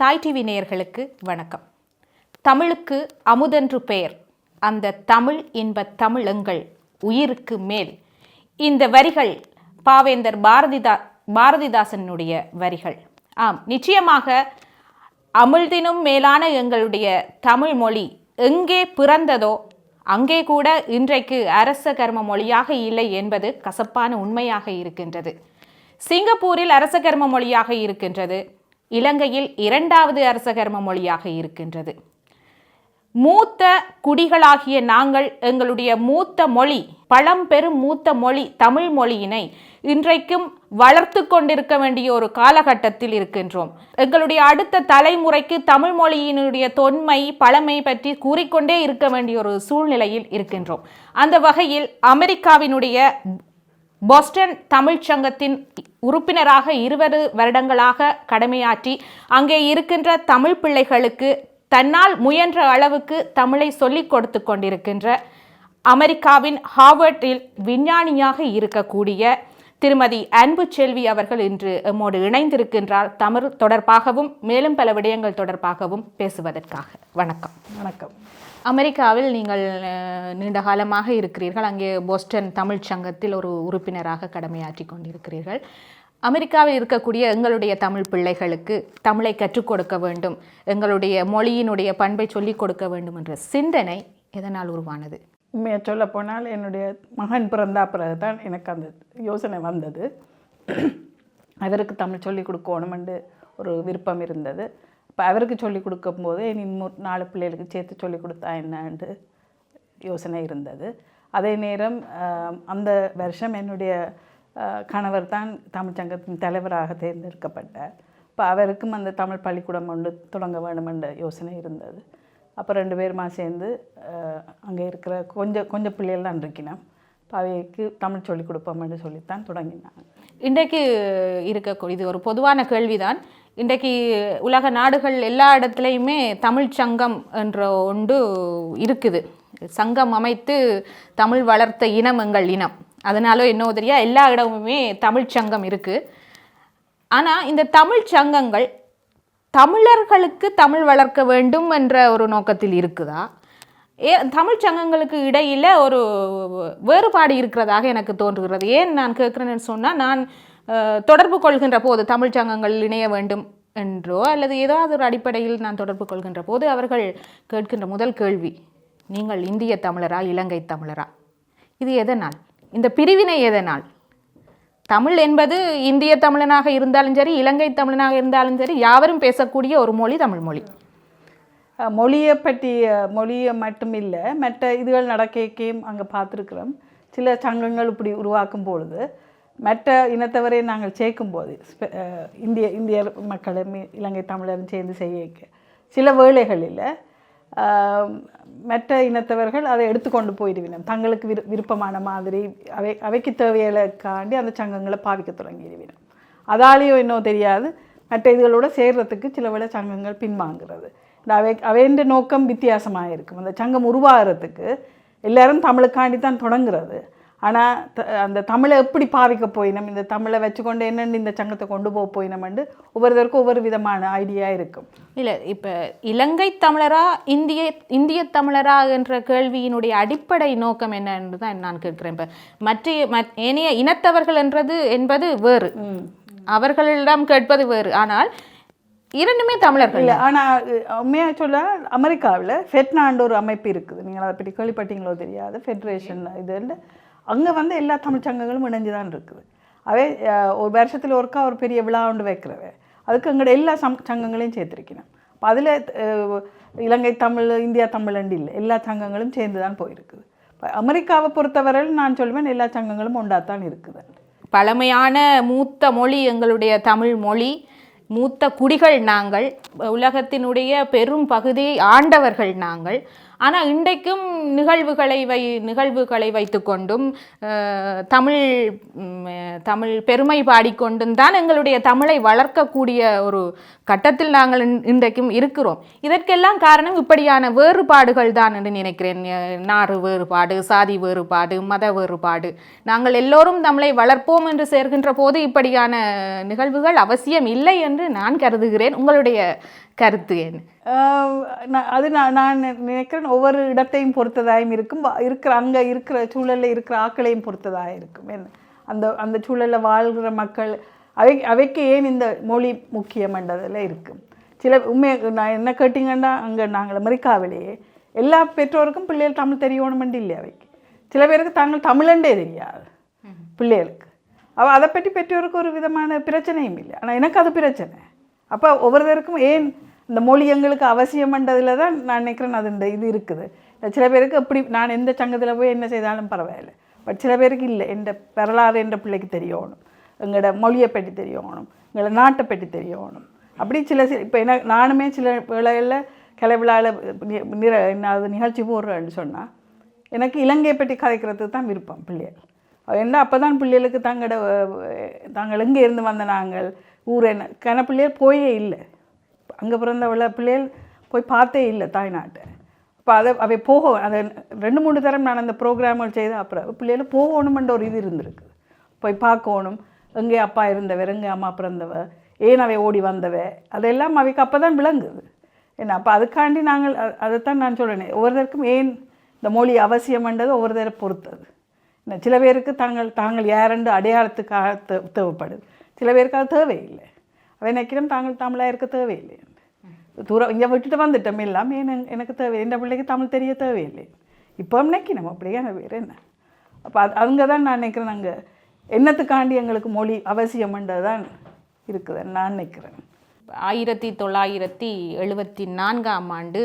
தாய் டிவி நேயர்களுக்கு வணக்கம். தமிழுக்கு அமுதென்று பெயர். அந்த தமிழ் இன்ப தமிழங்கள் உயிருக்கு மேல். இந்த வரிகள் பாவேந்தர் பாரதிதா பாரதிதாசனுடைய வரிகள். ஆம் நிச்சயமாக அமிழ்தினும் மேலான எங்களுடைய தமிழ் மொழி எங்கே பிறந்ததோ அங்கே கூட இன்றைக்கு அரச கர்ம மொழியாக இல்லை என்பது கசப்பான உண்மையாக இருக்கின்றது. சிங்கப்பூரில் அரச கர்ம மொழியாக இருக்கின்றது. இலங்கையில் இரண்டாவது அரசகர்ம மொழியாக இருக்கின்றது. மூத்த குடிகளாகிய நாங்கள் எங்களுடைய மூத்த மொழி பழம்பெரும் மூத்த மொழி தமிழ் மொழியினை இன்றைக்கும் வளர்த்து கொண்டிருக்க வேண்டிய ஒரு காலகட்டத்தில் இருக்கின்றோம். எங்களுடைய அடுத்த தலைமுறைக்கு தமிழ் மொழியினுடைய தொன்மை பழமை பற்றி கூறிக்கொண்டே இருக்க வேண்டிய ஒரு சூழ்நிலையில் இருக்கின்றோம். அந்த வகையில் அமெரிக்காவினுடைய போஸ்டன் தமிழ்ச் சங்கத்தின் உறுப்பினராக இருபது வருடங்களாக கடமையாற்றி அங்கே இருக்கின்ற தமிழ் பிள்ளைகளுக்கு தன்னால் முயன்ற அளவுக்கு தமிழை சொல்லிக் கொடுத்து கொண்டிருக்கின்ற அமெரிக்காவின் ஹார்வர்டில் விஞ்ஞானியாக இருக்கக்கூடிய திருமதி அன்பு செல்வி அவர்கள் இன்று எம்மோடு இணைந்திருக்கின்றார். தமிழ் தொடர்பாகவும் மேலும் பல விடயங்கள் தொடர்பாகவும் பேசுவதற்காக. வணக்கம். வணக்கம். அமெரிக்காவில் நீங்கள் நீண்ட காலமாக இருக்கிறீர்கள். அங்கே போஸ்டன் தமிழ்ச் சங்கத்தில் ஒரு உறுப்பினராக கடமையாற்றி கொண்டிருக்கிறீர்கள். அமெரிக்காவில் இருக்கக்கூடிய எங்களுடைய தமிழ் பிள்ளைகளுக்கு தமிழை கற்றுக் கொடுக்க வேண்டும். எங்களுடைய மொழியினுடைய பண்பை சொல்லிக் கொடுக்க வேண்டும் என்ற சிந்தனை எதனால் உருவானது? உண்மையை சொல்ல போனால் என்னுடைய மகன் பிறந்தா பிறகு தான் எனக்கு அந்த யோசனை வந்தது. அவருக்கு தமிழ் சொல்லிக் கொடுக்கணுமென்று ஒரு விருப்பம் இருந்தது. இப்போ அவருக்கு சொல்லிக் கொடுக்கும்போது இன்னும் நாலு பிள்ளைகளுக்கு சேர்த்து சொல்லிக் கொடுத்தா என்னன்ட்டு யோசனை இருந்தது. அதே நேரம் அந்த வருஷம் என்னுடைய கணவர் தான் தமிழ் சங்கத்தின் தலைவராக தேர்ந்தெடுக்கப்பட்டார். இப்போ அவருக்கும் அந்த தமிழ் பள்ளிக்கூடம் ஒன்று தொடங்க வேண்டும் என்ற யோசனை இருந்தது. அப்போ ரெண்டு பேருமா சேர்ந்து அங்கே இருக்கிற கொஞ்சம் கொஞ்சம் பிள்ளைகள் தான் இருக்கினோம் இப்போ அவைக்கு தமிழ் சொல்லிக் கொடுப்போம் என்று சொல்லித்தான் தொடங்கினாங்க. இன்றைக்கு இருக்க இது ஒரு பொதுவான கேள்விதான். இன்றைக்கு உலக நாடுகள் எல்லா இடத்துலையுமே தமிழ் சங்கம் என்ற ஒன்று இருக்குது. சங்கம் அமைத்து தமிழ் வளர்த்த இனம் எங்கள் இனம். அதனால என்ன தெரியா எல்லா இடமுமே தமிழ் சங்கம் இருக்குது ஆனால் இந்த தமிழ் சங்கங்கள் தமிழர்களுக்கு தமிழ் வளர்க்க வேண்டும் என்ற ஒரு நோக்கத்தில் இருக்குதா? ஏ தமிழ் சங்கங்களுக்கு இடையில் ஒரு வேறுபாடு இருக்கிறதாக எனக்கு தோன்றுகிறது. ஏன் நான் கேட்குறேன்னு சொன்னால் நான் தொடர்பு கொள்கின்ற போது தமிழ் சங்கங்கள் இணைய வேண்டும் என்றோ அல்லது ஏதாவது ஒரு அடிப்படையில் நான் தொடர்பு கொள்கின்ற போது அவர்கள் கேட்கின்ற முதல் கேள்வி நீங்கள் இந்திய தமிழரா இலங்கை தமிழரா? இது எதனால்? இந்த பிரிவினை எதனால்? தமிழ் என்பது இந்திய தமிழனாக இருந்தாலும் சரி இலங்கை தமிழனாக இருந்தாலும் சரி யாவரும் பேசக்கூடிய ஒரு மொழி தமிழ் மொழி. மொழியை பற்றிய மொழியை மட்டும் இல்லை மற்ற இதுகள் நடக்கையும் அங்கே பார்த்துருக்குறோம். சில சங்கங்கள் இப்படி உருவாக்கும் பொழுது மற்ற இனத்தவரை நாங்கள் சேர்க்கும்போது இந்திய இந்திய மக்களும் இலங்கை தமிழரும் சேர்ந்து செய்ய சில வேளைகளில் மற்ற இனத்தவர்கள் அதை எடுத்துக்கொண்டு போயிடுவினம். தங்களுக்கு விரு விருப்பமான மாதிரி அவை அவைக்கு தேவைகளுக்காண்டி அந்த சங்கங்களை பாவிக்க தொடங்கிடுவினம். அதாலேயோ இன்னும் தெரியாது. மற்ற இதுகளோட சேர்றதுக்கு சில வேளை சங்கங்கள் பின்வாங்கிறது. இந்த அவை அவைன்ற நோக்கம் வித்தியாசமாக இருக்கும் அந்த சங்கம் உருவாகிறதுக்கு எல்லோரும் தமிழுக்காண்டி தான் தொடங்குறது. ஆனால் அந்த தமிழை எப்படி பாவிக்க போயினோம்? இந்த தமிழை வச்சுக்கொண்டு என்னென்னு இந்த சங்கத்தை கொண்டு போக போயினோம்னு ஒவ்வொருத்தருக்கும் ஒவ்வொரு விதமான ஐடியா இருக்கும். இல்லை இப்போ இலங்கை தமிழரா இந்திய இந்திய தமிழரா என்ற கேள்வியினுடைய அடிப்படை நோக்கம் என்ன என்று தான் நான் கேட்கிறேன். இப்போ மற்ற மற் ஏனைய இனத்தவர்கள் என்றது என்பது வேறு. அவர்களிடம் கேட்பது வேறு. ஆனால் இரண்டுமே தமிழர்கள் இல்லை ஆனால் உண்மையாக சொல்ல அமெரிக்காவில் ஃபெட்னாண்டு ஒரு அமைப்பு இருக்குது. நீங்கள் அதை பற்றி கேள்விப்பட்டீங்களோ தெரியாது. ஃபெட்ரேஷன் இது அங்கே வந்து எல்லா தமிழ் சங்கங்களும் இணைஞ்சு தான் இருக்குது. அவே ஒரு வருஷத்தில் ஒருக்கா ஒரு பெரிய விழா ஒன்று வைக்கிறவே. அதுக்கு எங்களோட எல்லா சம் சங்கங்களையும் சேர்த்துருக்கணும். அப்போ அதில் இலங்கை தமிழ் இந்தியா தமிழண்டு இல்லை. எல்லா சங்கங்களும் சேர்ந்து தான் போயிருக்குது இப்போ அமெரிக்காவை பொறுத்தவரையில் நான் சொல்வேன் எல்லா சங்கங்களும் ஒன்றாத்தான் இருக்குது. பழமையான மூத்த மொழி எங்களுடைய தமிழ் மொழி. மூத்த குடிகள் நாங்கள். உலகத்தினுடைய பெரும் பகுதியை ஆண்டவர்கள் நாங்கள். ஆனால் இன்றைக்கும் நிகழ்வுகளை வை நிகழ்வுகளை வைத்துக்கொண்டும் தமிழ் தமிழ் பெருமை பாடிக்கொண்டும் தான் எங்களுடைய தமிழை வளர்க்கக்கூடிய ஒரு கட்டத்தில் நாங்கள் இன்- இன்றைக்கும் இருக்கிறோம். இதற்கெல்லாம் காரணம் இப்படியான வேறுபாடுகள் தான் என்று நினைக்கிறேன். நாறு வேறுபாடு சாதி வேறுபாடு மத வேறுபாடு. நாங்கள் எல்லோரும் தமிழை வளர்ப்போம் என்று சேர்கின்ற போது இப்படியான நிகழ்வுகள் அவசியம் இல்லை என்று நான் கருதுகிறேன். உங்களுடைய கருத்து என்ன? அது நான் நான் நினைக்கிறேன் ஒவ்வொரு இடத்தையும் பொறுத்ததாயும் இருக்கும். இருக்கிற அங்கே இருக்கிற சூழலில் இருக்கிற ஆக்களையும் பொறுத்ததாக இருக்கும். என்ன? அந்த அந்த சூழலில் வாழ்கிற மக்கள் அவை அவைக்கு ஏன் இந்த மொழி முக்கியம்ன்றதில் இருக்கும். சில உண்மை நான் என்ன கேட்டிங்கன்னா அங்கே நாங்கள் அமெரிக்காவிலேயே எல்லா பெற்றோருக்கும் பிள்ளைகள் தமிழ் தெரியணுமெண்டு இல்லை அவைக்கு. சில பேருக்கு தாங்கள் தமிழண்டே தெரியாது பிள்ளைகளுக்கு. அவ அதை பற்றி பெற்றோருக்கு ஒரு விதமான பிரச்சனையும் இல்லை. ஆனால் எனக்கு அது பிரச்சனை. அப்போ ஒவ்வொருத்தருக்கும் ஏன் இந்த மொழி எங்களுக்கு அவசியம்ன்றதில் தான் நான் நினைக்கிறேன் அது இந்த இது இருக்குது. சில பேருக்கு எப்படி நான் எந்த சங்கத்தில் போய் என்ன செய்தாலும் பரவாயில்லை. பட் சில பேருக்கு இல்லை. எந்த வரலாறு என்ற பிள்ளைக்கு தெரியணும். எங்களோட மொழியை பற்றி தெரியணும். எங்களோட நாட்டை பற்றி தெரியணும். அப்படி சில சில இப்போ என்ன நானுமே சில வேளையில் கலை விழாவில் நிற என்ன நிகழ்ச்சி போடுறேன்னு சொன்னால் எனக்கு இலங்கையை பற்றி கதைக்கிறதுக்கு தான் விருப்பம் பிள்ளைகள். என்ன அப்போ தான் பிள்ளைகளுக்கு தங்களோட தாங்கள் எங்கே இருந்து வந்த நாங்கள் ஊர் என்ன? கன போயே இல்லை. அங்கே பிறந்தவள பிள்ளைகள் போய் பார்த்தே இல்லை தாய்நாட்டை. இப்போ அதை அவை போக அதை ரெண்டு மூணு தரம் நான் அந்த ப்ரோக்ராம்கள் செய்த அப்புறம் பிள்ளைகள் போகணுமென்ற ஒரு இது இருந்திருக்கு. போய் பார்க்கணும். எங்கே அப்பா இருந்தவர் எங்கே அம்மா பிறந்தவ ஏன் அவை ஓடி வந்தவ? அதெல்லாம் அவைக்கு அப்போ தான் விளங்குது. என்ன? அப்போ அதுக்காண்டி நாங்கள் அதைத்தான் நான் சொல்கிறேன் ஒவ்வொருத்தருக்கும் ஏன் இந்த மொழி அவசியம்ன்றது ஒவ்வொருத்தரை பொறுத்தது. என்ன? சில பேருக்கு தாங்கள் தாங்கள் யாரென்று அடையாளத்துக்காக தேவைப்படுது. சில பேருக்கு அது தேவையில்லை அவை நினைக்கிறோம் தாங்கள் தமிழாக இருக்க தேவையில்லை தூரம் இங்கே விட்டுட்டு வந்துட்டோம் எல்லாம் ஏன் எனக்கு- தேவை எந்த பிள்ளைக்கு தமிழ் தெரிய தேவையில்லை இப்போ நினைக்கணும் அப்படியே பேர் என்ன அப்போ அது அங்கே தான் நான் நினைக்கிறேன் நாங்கள் என்னத்துக்காண்டி எங்களுக்கு மொழி அவசியம்ன்றது தான் இருக்குது நான் நினைக்கிறேன் ஆயிரத்தி தொள்ளாயிரத்தி எழுபத்தி நான்காம் ஆண்டு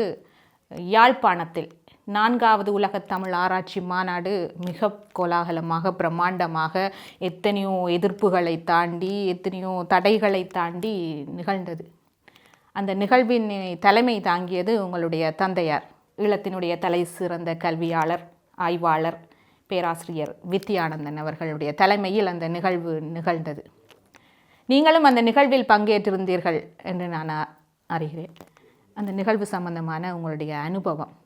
யாழ்ப்பாணத்தில் நான்காவது உலகத் தமிழ் ஆராய்ச்சி மாநாடு மிக கோலாகலமாக பிரம்மாண்டமாக எத்தனையோ எதிர்ப்புகளை தாண்டி எத்தனையோ தடைகளை தாண்டி நிகழ்ந்தது. அந்த நிகழ்வின் தலைமை தாங்கியது உங்களுடைய தந்தையார் ஈழத்தினுடைய தலை சிறந்த கல்வியாளர் ஆய்வாளர் பேராசிரியர் வித்யானந்தன் அவர்களுடைய தலைமையில் அந்த நிகழ்வு நிகழ்ந்தது. நீங்களும் அந்த நிகழ்வில் பங்கேற்றிருந்தீர்கள் என்று நான் அறிகிறேன். அந்த நிகழ்வு சம்பந்தமான உங்களுடைய அனுபவம்.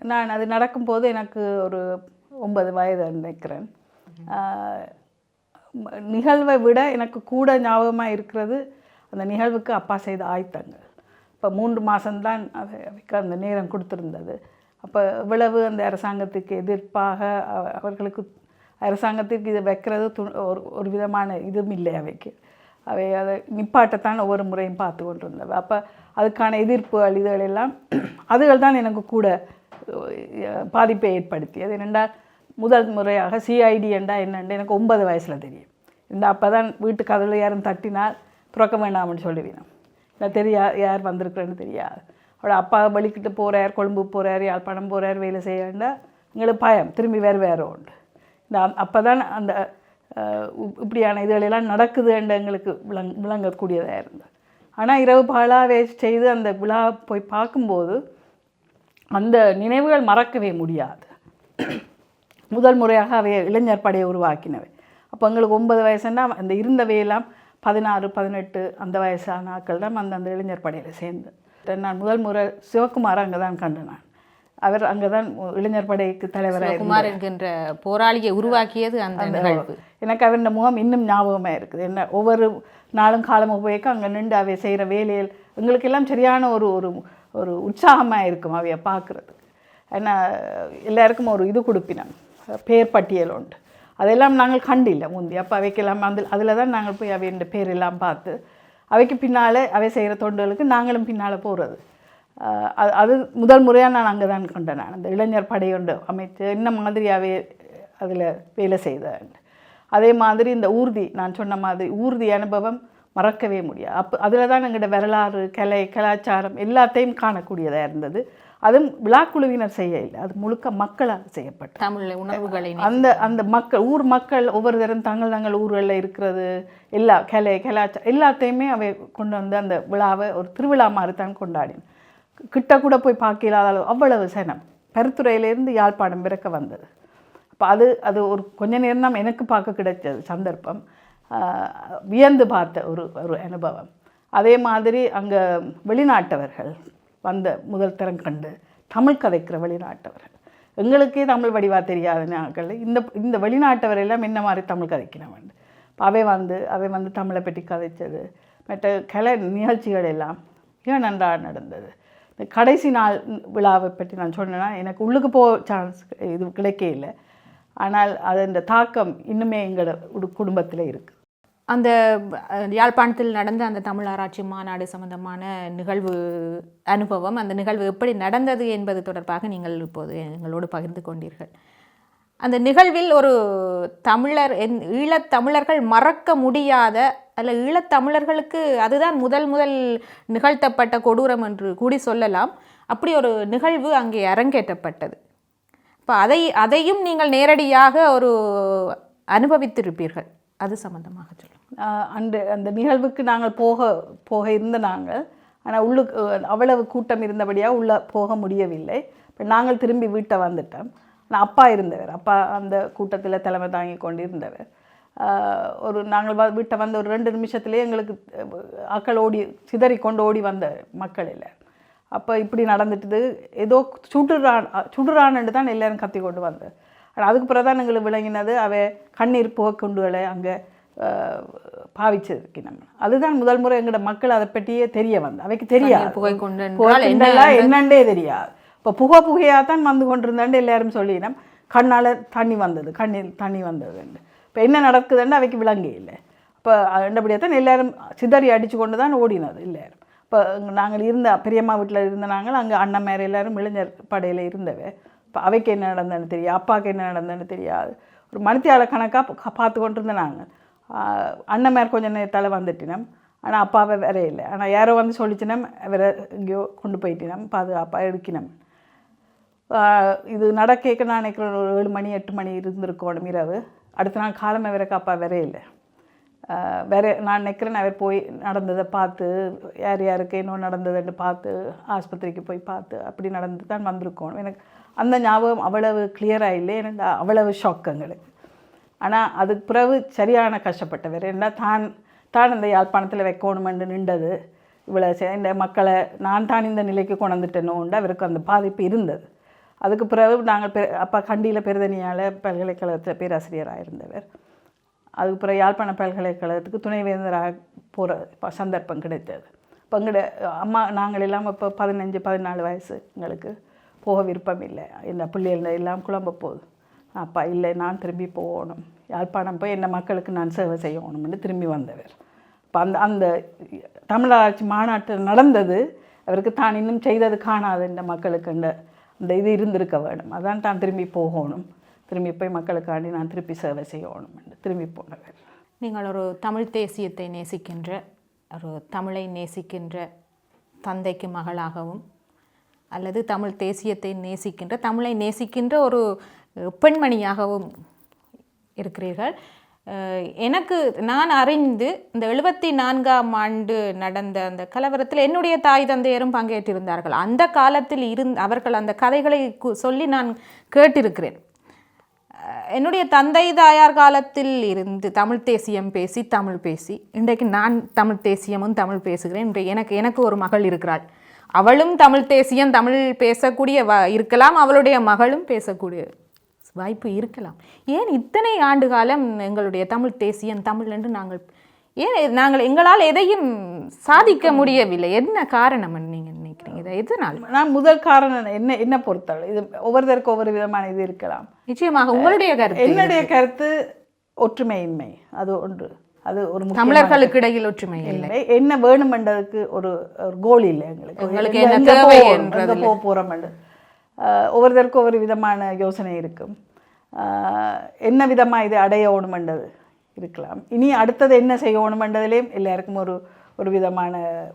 நான் அது நடக்கும்போது எனக்கு ஒரு ஒன்பது வயது நினைக்கிறேன். நிகழ்வை விட எனக்கு கூட ஞாபகமாக இருக்கிறது அந்த நிகழ்வுக்கு அப்பா செய்த ஆயத்தங்கள். இப்போ மூன்று மாதம்தான் அது அந்த நேரம் கொடுத்துருந்தது. அப்போ இவ்வளவு அந்த அரசாங்கத்துக்கு எதிர்ப்பாக அவ- அவர்களுக்கு அரசாங்கத்திற்கு இது வைக்கிறது து ஒரு ஒரு விதமான இதுவும் இல்லை அவைக்கு. அவை அதை நிப்பாட்டத்தான் ஒவ்வொரு முறையும் பார்த்து கொண்டிருந்தவை அப்போ அதுக்கான எதிர்ப்புகள் இதுகள் எல்லாம் அதுகள் தான் எனக்கு கூட பாதிப்பை ஏற்படுத்தியது என்னென்றால் முதல் முறையாக சிஐடி என்றால் என்னென்று எனக்கு ஒன்பது வயசில் தெரியும். இந்த அப்போ தான் வீட்டு கதவுல யாரும் தட்டினால் துறக்க வேண்டாம்னு சொல்லுவீங்க. இல்லை தெரியா யார் வந்திருக்கிறேன்னு தெரியாது. அவளோட அப்பா வலிக்கிட்டு போகிறார் கொழும்பு போகிறார் யாழ்ப்பாணம் போகிறார் வேலை செய்யண்டா எங்களுக்கு பயம் திரும்பி வேறு வேறு உண்டு இந்த அப்போ தான் அந்த இப்படியான இதுகளெல்லாம் நடக்குதுன்ற எங்களுக்கு விளங் விளங்கக்கூடியதாக இருந்தது. ஆனால் இரவு பாலாவே செய்து அந்த விழா போய் பார்க்கும்போது அந்த நினைவுகள் மறக்கவே முடியாது. முதல் முறையாக அவை இளைஞர் படையை உருவாக்கினவை அப்போ எங்களுக்கு ஒன்பது வயசுன்னா அந்த இருந்தவையெல்லாம் பதினாறு பதினெட்டு அந்த வயசான ஆட்கள் தான் அந்த அந்த இளைஞர் படையில் சேர்ந்து. நான் முதல் முறை சிவகுமார் அங்கே தான் கண்டேன் நான். அவர் அங்கே தான் இளைஞர் படைக்கு தலைவராக குமார் என்கின்ற போராளியை உருவாக்கியது அந்த நிகழ்வு. எனக்கு அவருடைய முகம் இன்னும் ஞாபகமாக இருக்குது. என்ன ஒவ்வொரு நாளும் காலம் உபயோகிக்க அங்கே நின்று அவை செய்கிற வேலையில் எங்களுக்கெல்லாம் சரியான ஒரு ஒரு ஒரு உற்சாகமாக இருக்கும் அவைய பார்க்குறதுக்கு ஏன்னா எல்லாருக்கும் ஒரு இது கொடுப்பினோம். பேர் பட்டியல் உண்டு. அதெல்லாம் நாங்கள் கண்டில்லை முந்தி. அப்போ அவைக்கெல்லாம் அந்த அதில் தான் நாங்கள் போய் அவையோட பேர் எல்லாம் பார்த்து அவைக்கு பின்னால் அவை செய்கிற தொண்டுகளுக்கு நாங்களும் பின்னால் போகிறது அது அது முதல் முறையாக நான் அங்கே தான் கொண்டேன் நான். அந்த இளைஞர் படையொண்டு அமைத்து என்ன மாதிரியாகவே அதில் வேலை செய்தேன். அதே மாதிரி இந்த ஊர்தி நான் சொன்ன மாதிரி ஊர்தி அனுபவம் மறக்கவே முடியாது. அப்போ அதில் தான் எங்களோட வரலாறு கலை கலாச்சாரம் எல்லாத்தையும் காணக்கூடியதாக இருந்தது. அதுவும் விழாக்குழுவினர் செய்ய இல்லை அது முழுக்க மக்களால் செய்யப்பட்டது. தமிழ் உணர்வுகளை அந்த அந்த மக்கள் ஊர் மக்கள் ஒவ்வொரு தரம் தங்கள் தங்கள் ஊர்களில் இருக்கிறது எல்லா கலை கலாச்சாரம் எல்லாத்தையுமே அவை கொண்டு வந்து அந்த விழாவை ஒரு திருவிழா மாதிரி தான் கொண்டாடின. கிட்ட கூட போய் பார்க்க இல்லாத அளவு அவ்வளவு சனம். பருத்துறையிலேருந்து யாழ்ப்பாணம் பிறக்க வந்தது. அப்போ அது அது ஒரு கொஞ்ச நேரம் தான் எனக்கு பார்க்க கிடைச்சது சந்தர்ப்பம். வியந்து பார்த்த ஒரு ஒரு அனுபவம். அதே மாதிரி அங்கே வெளிநாட்டவர்கள் வந்த முதல் தரம் கண்டு தமிழ் கதைக்கிற வெளிநாட்டவர்கள். எங்களுக்கே தமிழ் வடிவா தெரியாத நாட்கள் இந்த இந்த வெளிநாட்டவர் எல்லாம் என்ன மாதிரி தமிழ் கதைக்கிறவன் அவை வந்து அவை வந்து தமிழை பற்றி கதைச்சது. மற்ற கலை நிகழ்ச்சிகள் எல்லாம் மிக நன்றாக நடந்தது. இந்த கடைசி நாள் விழாவை பற்றி நான் சொன்னேன்னா எனக்கு உள்ளுக்கு போக சான்ஸ் இது கிடைக்கே இல்லை. ஆனால் அது இந்த தாக்கம் இன்னுமே எங்களோட குடும்பத்தில் இருக்குது அந்த யாழ்ப்பாணத்தில் நடந்த அந்த தமிழ் ஆராய்ச்சி மாநாடு சம்பந்தமான நிகழ்வு அனுபவம் அந்த நிகழ்வு எப்படி நடந்தது என்பது தொடர்பாக நீங்கள் இப்போது எங்களோடு பகிர்ந்து கொண்டீர்கள். அந்த நிகழ்வில் ஒரு தமிழர் என்- ஈழத்தமிழர்கள் மறக்க முடியாத அல்ல ஈழத்தமிழர்களுக்கு அதுதான் முதல் முதல் நிகழ்த்தப்பட்ட கொடூரம் என்று கூடி சொல்லலாம். அப்படி ஒரு நிகழ்வு அங்கே அரங்கேற்றப்பட்டது. இப்போ அதை அதையும் நீங்கள் நேரடியாக ஒரு அனுபவித்திருப்பீர்கள். அது சம்பந்தமாக சொல்லுங்கள். அன்று அந்த நிகழ்வுக்கு நாங்கள் போக போக இருந்த நாங்கள். ஆனால் உள்ளுக்கு அவ்வளவு கூட்டம் இருந்தபடியாக உள்ளே போக முடியவில்லை. இப்போ நாங்கள் திரும்பி வீட்டை வந்துட்டோம். ஆனால் அப்பா இருந்தவர். அப்பா அந்த கூட்டத்தில் தலைமை தாங்கி கொண்டு இருந்தவர் ஒரு நாங்கள் வ- வீட்டை வந்த ஒரு ரெண்டு நிமிஷத்துலேயே எங்களுக்கு ஆக்கள் ஓடி சிதறி கொண்டு ஓடி வந்த மக்களில். அப்போ இப்படி நடந்துட்டுது. ஏதோ சுடுறான் சுடுறான்னு தான் எல்லாரும் கத்தி கொண்டு வந்தேன் ஆனால் அதுக்கு பிறகு தான் எங்களுக்கு விளங்கினது. அவ கண்ணீர் புகைக்குண்டுகளை அங்கே பாவிச்சிருக்கணும் அதுதான் முதல் முறை எங்களோட மக்கள் அதை பற்றியே தெரிய வந்து அவைக்கு தெரியாது. புகை கொண்டு என்னண்டே தெரியாது. இப்போ புகை புகையாக தான் வந்து கொண்டிருந்தாண்டு எல்லாரும் சொல்லினோம். கண்ணால் தண்ணி வந்தது கண்ணில் தண்ணி வந்ததுன்னு இப்போ என்ன நடக்குதுன்னு அவைக்கு விளங்கே இல்லை. இப்போ ரெண்டபடியாக தான் எல்லாரும் சிதறி அடித்து கொண்டு தான் ஓடினது எல்லாரும். இப்போ நாங்கள் இருந்த பெரியம்மா வீட்டில் இருந்த நாங்கள் அங்கே அண்ணன் மேலே எல்லாரும் இளைஞர் படையில் இருந்தவை. இப்போ அவைக்கு என்ன நடந்ததுன்னு தெரியாது அப்பாவுக்கு என்ன நடந்ததுன்னு தெரியாது. ஒரு மணித்தியால கணக்காக பார்த்து கொண்டு இருந்த நாங்கள். அண்ணன் மேல் கொஞ்சம் நேரத்தால் வந்துட்டினம். ஆனால் அப்பாவை வேற இல்லை. ஆனால் யாரோ வந்து சொல்லிச்சினம் வேற எங்கேயோ கொண்டு போயிட்டினம் பாதுகாப்பாக எடுக்கினம். இது நடக்க நான் நினைக்கிறேன் ஒரு ஏழு மணி எட்டு மணி இருந்திருக்கணும் இரவு. அடுத்த நாள் காலமே வேற அப்பா வேற இல்லை. வேற நான் நினைக்கிறேன் அவர் போய் நடந்ததை பார்த்து யார் யாருக்கு என்ன நடந்ததுன்னு பார்த்து ஆஸ்பத்திரிக்கு போய் பார்த்து அப்படி நடந்து தான் வந்திருக்கணும். எனக்கு அந்த ஞாபகம் அவ்வளவு கிளியராக இல்லை. எனக்கு அவ்வளவு ஷாக் எங்களுக்கு ஆனால் அதுக்கு பிறகு சரியான கஷ்டப்பட்டவர். என்ன தான் தான் இந்த யாழ்ப்பாணத்தில் வைக்கணுமென்று நின்றது. இவ்வளோ இந்த மக்களை நான் தான் இந்த நிலைக்கு கொண்டுட்டேனோண்டு அவருக்கு அந்த பாதிப்பு இருந்தது. அதுக்கு பிறகு நாங்கள் பெ அப்போ கண்டியில் பெருதனியால் பல்கலைக்கழகத்தில் பேராசிரியராக இருந்தவர் அதுக்கு பிறகு யாழ்ப்பாண பல்கலைக்கழகத்துக்கு துணைவேந்தராக போகிற சந்தர்ப்பம் கிடைத்தது. இப்போ அம்மா நாங்கள் எல்லாம் இப்போ பதினஞ்சு பதினாலு வயசு எங்களுக்கு போக விருப்பம் இல்லை. இந்த பிள்ளைகள் எல்லாம் குழம்ப போகுது அப்பா இல்லை நான் திரும்பி போகணும். யாழ்ப்பாணம் போய் என்ன மக்களுக்கு நான் சேவை செய்யணும்னு திரும்பி வந்தவர். இப்போ அந்த அந்த தமிழாட்சி மாநாட்டு நடந்தது. அவருக்கு தான் இன்னும் செய்தது காணாது இந்த மக்களுக்கு அந்த இது இருந்திருக்க வேணும் அதான் தான் திரும்பி போகணும். திரும்பி போய் மக்களுக்காண்டி நான் திருப்பி சேவை செய்யணும் திரும்பி போனவர். நீங்கள் ஒரு தமிழ் தேசியத்தை நேசிக்கின்ற ஒரு தமிழை நேசிக்கின்ற தந்தைக்கு மகளாகவும் அல்லது தமிழ் தேசியத்தை நேசிக்கின்ற தமிழை நேசிக்கின்ற ஒரு பெண்மணியாகவும் இருக்கிறீர்கள். எனக்கு நான் அறிந்து இந்த எழுபத்தி நான்காம் ஆண்டு நடந்த அந்த கலவரத்தில் என்னுடைய தாய் தந்தையரும் பங்கேற்றிருந்தார்கள். அந்த காலத்தில் இருந் அவர்கள் அந்த கதைகளை கு- சொல்லி நான் கேட்டிருக்கிறேன். என்னுடைய தந்தை தாயார் காலத்தில் இருந்து தமிழ் தேசியம் பேசி தமிழ் பேசி இன்றைக்கு நான் தமிழ் தேசியமும் தமிழ் பேசுகிறேன் இன்றைக்கு எனக்கு எனக்கு ஒரு மகள் இருக்கிறாள். அவளும் தமிழ் தேசியம் தமிழ் பேசக்கூடிய வ இருக்கலாம் அவளுடைய மகளும் பேசக்கூடிய வாய்ப்பு இருக்கலாம். ஏன் இத்தனை ஆண்டு காலம் எங்களுடைய தமிழ் தேசியம் தமிழ் என்று நாங்கள் ஏன் நாங்கள் எங்களால் எதையும் சாதிக்க முடியவில்லை? என்ன காரணம் நீங்கள் நினைக்கிறீங்க? இதை எதனால்? நான் முதல் காரணம் என்ன என்ன பொறுத்தவரை இது ஒவ்வொருத்தருக்கு ஒவ்வொரு விதமான இது இருக்கலாம். நிச்சயமாக உங்களுடைய கருத்து என்னுடைய கருத்து ஒற்றுமையின்மை. அது ஒன்று. அது ஒரு தமிழர்களுக்கு இடையில் ஒற்றுமை இல்லை. என்ன வேணுமென்றதுக்கு ஒரு ஒரு கோல் இல்லை எங்களுக்கு. எங்களுக்கு எங்க- என்ன எங்க ஒவ்வொருத்தருக்கும் ஒவ்வொரு விதமான யோசனை இருக்கும் என்ன விதமாக இது அடைய ஓணுமென்றது இருக்கலாம். இனி அடுத்தது என்ன செய்ய ஓணுமென்றதுலேயும் எல்லாருக்கும் ஒரு ஒரு விதமான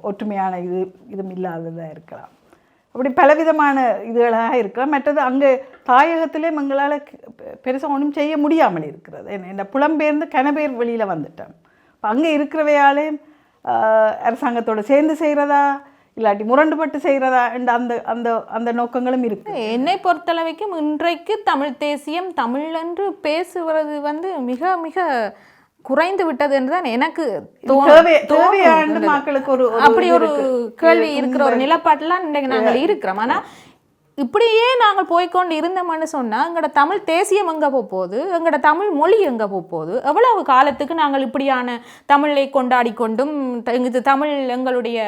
ஒற்றுமையான இது இதுவும் இல்லாததாக இருக்கலாம். அப்படி பலவிதமான இதுகளாக இருக்கலாம். மற்றது அங்கே தாயகத்திலே எங்களால் பெருசாக ஒன்றும் செய்ய முடியாமல் இருக்கிறது. என்ன இந்த புலம்பெயர்ந்து கனபேர் வெளியில் வந்துட்டேன். இப்போ அங்கே இருக்கிறவையாலே அரசாங்கத்தோடு சேர்ந்து செய்கிறதா இல்லாட்டி முரண்டுபட்டு செய்கிறதா அந்த அந்த அந்த நோக்கங்களும் இருக்கு. என்னை பொறுத்தளவைக்கும் இன்றைக்கு தமிழ் தேசியம் தமிழ் என்று பேசுவது வந்து மிக மிக குறைந்து விட்டது என்றுதான் எனக்கு மக்களுக்கு ஒரு அப்படி ஒரு. கேள்வி இருக்கிற ஒரு நிலப்பாட்டுலாம் இன்றைக்கு நாங்கள் இருக்கிறோம். ஆனா இப்படியே நாங்கள் போய்க்கொண்டு இருந்தோம்னு சொன்னா எங்களோட தமிழ் தேசியம் எங்க போக போகுது எங்களோட தமிழ் மொழி எங்க போக போகுது எவ்வளவு காலத்துக்கு நாங்கள் இப்படியான தமிழை கொண்டாடி கொண்டும் இது தமிழ் எங்களுடைய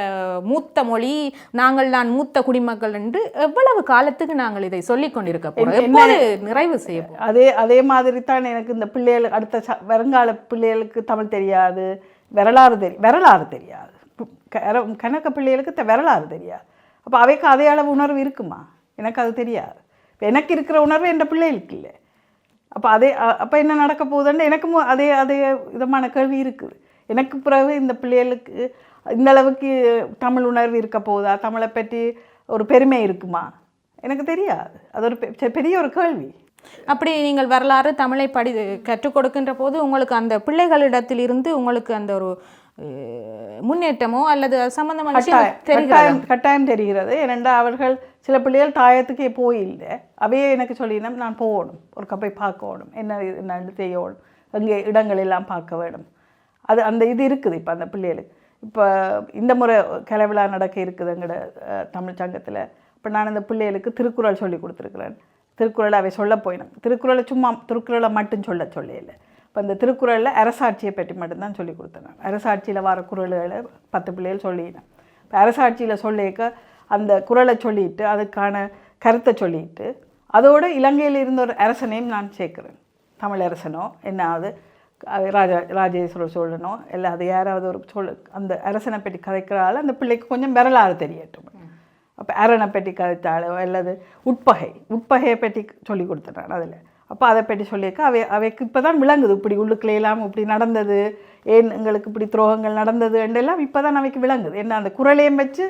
மூத்த மொழி நாங்கள் தான் மூத்த குடிமக்கள் என்று எவ்வளவு காலத்துக்கு நாங்கள் இதை சொல்லிக் கொண்டிருக்க போறோம்? எப்போது நிறைவு செய்ய? அதே அதே மாதிரி தான் எனக்கு இந்த பிள்ளைகள் அடுத்த வருங்கால பிள்ளைகளுக்கு தமிழ் தெரியாது வரலாறு தெரி வரலாறு தெரியாது. கணக்க பிள்ளைகளுக்கு வரலாறு தெரியாது. அப்போ அவைக்கு அதே அளவு உணர்வு இருக்குமா? எனக்கு அது தெரியாது. இப்போ எனக்கு இருக்கிற உணர்வு என் பிள்ளைகளுக்கு இல்லை. அப்போ அதே அப்போ என்ன நடக்க போகுதுன்னு எனக்கும் அதே அதே விதமான கேள்வி இருக்குது. எனக்கு பிறகு இந்த பிள்ளைகளுக்கு இந்த அளவுக்கு தமிழ் உணர்வு இருக்க போகுதா? தமிழை பற்றி ஒரு பெருமை இருக்குமா? எனக்கு தெரியாது. அது ஒரு பெ- பெரிய ஒரு கேள்வி. அப்படி நீங்கள் வரலாறு தமிழை படி கற்றுக் கொடுக்கின்ற போது உங்களுக்கு அந்த பிள்ளைகளிடத்திலிருந்து உங்களுக்கு அந்த ஒரு முன்னேற்றமோ அல்லது சம்பந்தமான கட்டாயம் தெரிகிறதா? கட்டாயம் தெரிகிறது. ஏனென்றால் அவர்கள் சில பிள்ளைகள் தாயத்துக்கே போயில்லை. அவையே எனக்கு சொல்லினோம் நான் போகணும் ஒரு கப்பை பார்க்கணும். என்ன என்னன்னு செய்யணும்? அங்கே இடங்கள் எல்லாம் பார்க்க வேணும் அது அந்த இது இருக்குது இப்போ அந்த பிள்ளைகளுக்கு. இப்போ இந்த முறை கலைவிழா நடக்க இருக்குது எங்களோட அஹ், தமிழ் சங்கத்தில். இப்போ நான் இந்த பிள்ளைகளுக்கு திருக்குறள் சொல்லி கொடுத்துருக்குறேன். திருக்குறளை அவை சொல்ல போயினோம். திருக்குறளை சும்மா திருக்குறளை மட்டும் சொல்ல சொல்லல இப்போ இந்த திருக்குறளில் அரசாட்சியை பற்றி மட்டும்தான் சொல்லி கொடுத்தேன் அரசாட்சியில் வர குறள்களை பத்து பிள்ளைகள் சொல்லினேன் இப்போ அரசாட்சியில் சொல்லிக்க அந்த குறளை சொல்லிட்டு அதுக்கான கருத்தை சொல்லிட்டு அதோடு இலங்கையில் இருந்த ஒரு அரசனையும் நான் சேர்க்குறேன். தமிழரசனோ என்னாவது ராஜா ராஜேஸ்வர சோழனோ இல்லை அது யாராவது ஒரு சொல் அந்த அரசனை பற்றி கதைக்கிறாள் அந்த பிள்ளைக்கு கொஞ்சம் வரலாறு தெரியட்டும். அப்போ அரணை பற்றி கதைத்தாலோ அல்லது உட்பகை உட்பகையை பற்றி சொல்லி கொடுத்துட்டான் அதில். அப்போ அதை பற்றி சொல்லியிருக்க. அவை அவைக்கு இப்போ தான் விளங்குது. இப்படி உள்ளுக்குள்ளே எல்லாம் இப்படி நடந்தது. ஏன் எங்களுக்கு இப்படி துரோகங்கள் நடந்தது எல்லாம் இப்போ தான் அவைக்கு விளங்குது. என்ன அந்த குரலையும் வச்சு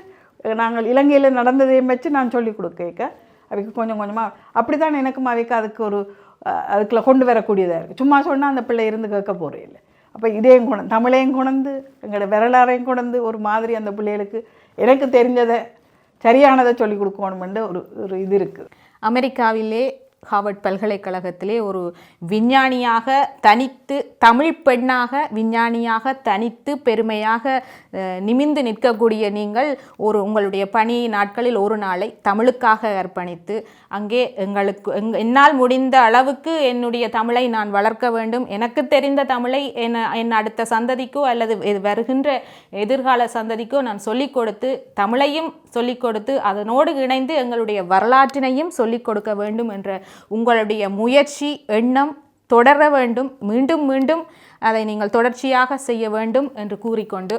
நாங்கள் இலங்கையில் நடந்ததையும் வச்சு நான் சொல்லி கொடுக்க அவைக்கு கொஞ்சம் கொஞ்சமாக அப்படி தான் எனக்கும் அவைக்கு அதுக்கு ஒரு அதுக்குள்ளே அதுக்குள்ள கொண்டு வரக்கூடியதாக இருக்குது சும்மா சொன்னால் அந்த பிள்ளை இருந்து கேட்க போகிறே இல்லை. அப்போ இதையும் குணம் தமிழையும் கொண்டு எங்களோட வரலாறையும் கொண்டு ஒரு மாதிரி அந்த பிள்ளைகளுக்கு எனக்கு தெரிஞ்சதை சரியானதை சொல்லி கொடுக்கணுமென்று ஒரு ஒரு இது இருக்குது அமெரிக்காவிலே ஹார்வர்ட் பல்கலைக்கழகத்திலே ஒரு விஞ்ஞானியாக தனித்து தமிழ் பெண்ணாக விஞ்ஞானியாக தனித்து பெருமையாக நிமிந்து நிமிர்ந்து நிற்கக்கூடிய நீங்கள் ஒரு உங்களுடைய பணி நாட்களில் ஒரு நாளை தமிழுக்காக அர்ப்பணித்து அங்கே எங்களுக்கு எங் என்னால் முடிந்த அளவுக்கு என்னுடைய தமிழை நான் வளர்க்க வேண்டும். எனக்கு தெரிந்த தமிழை என் என் அடுத்த சந்ததிக்கோ அல்லது வருகின்ற எதிர்கால சந்ததிக்கோ நான் சொல்லிக் கொடுத்து தமிழையும் சொல்லிக் கொடுத்து அதனோடு இணைந்து எங்களுடைய வரலாற்றினையும் சொல்லிக் கொடுக்க வேண்டும் என்ற உங்களுடைய முயற்சி எண்ணம் தொடர வேண்டும் மீண்டும் மீண்டும் அதை நீங்கள் தொடர்ச்சியாக செய்ய வேண்டும் என்று கூறிக்கொண்டு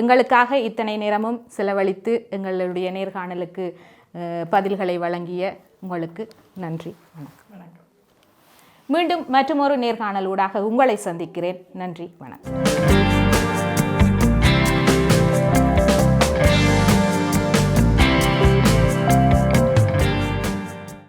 எங்களுக்காக இத்தனை நேரமும் செலவழித்து எங்களுடைய நேர்காணலுக்கு பதில்களை வழங்கிய உங்களுக்கு நன்றி. வணக்கம் மீண்டும் மற்றொரு நேர்காணலூடாக உங்களை சந்திக்கிறேன். நன்றி வணக்கம்.